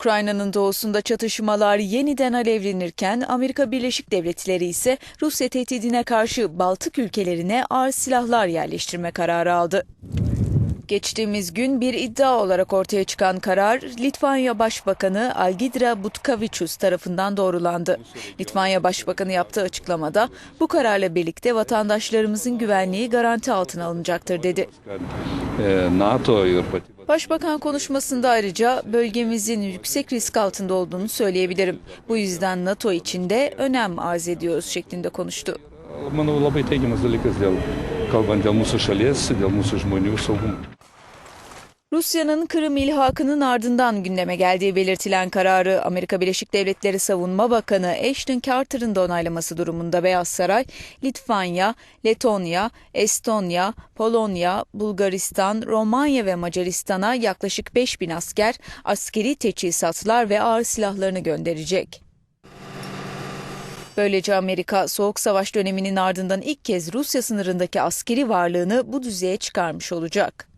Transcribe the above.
Ukrayna'nın doğusunda çatışmalar yeniden alevlenirken Amerika Birleşik Devletleri ise Rusya tehdidine karşı Baltık ülkelerine ağır silahlar yerleştirme kararı aldı. Geçtiğimiz gün bir iddia olarak ortaya çıkan karar Litvanya Başbakanı Algidra Butkavičius tarafından doğrulandı. Litvanya Başbakanı yaptığı açıklamada bu kararla birlikte vatandaşlarımızın güvenliği garanti altına alınacaktır dedi. e, Başbakan konuşmasında ayrıca bölgemizin yüksek risk altında olduğunu söyleyebilirim. Bu yüzden NATO içinde önem arz ediyoruz şeklinde konuştu. manau labai teigiamas dalykas dėl kalbant dėl mūsų şalies dėl mūsų žmonių saugumo Rusya'nın Kırım ilhakının ardından gündeme geldiği belirtilen kararı Amerika Birleşik Devletleri Savunma Bakanı Ashton Carter'ın da onaylaması durumunda Beyaz Saray, Litvanya, Letonya, Estonya, Polonya, Bulgaristan, Romanya ve Macaristan'a yaklaşık 5 bin asker, askeri teçhizatlar ve ağır silahlarını gönderecek. Böylece Amerika Soğuk Savaş döneminin ardından ilk kez Rusya sınırındaki askeri varlığını bu düzeye çıkarmış olacak.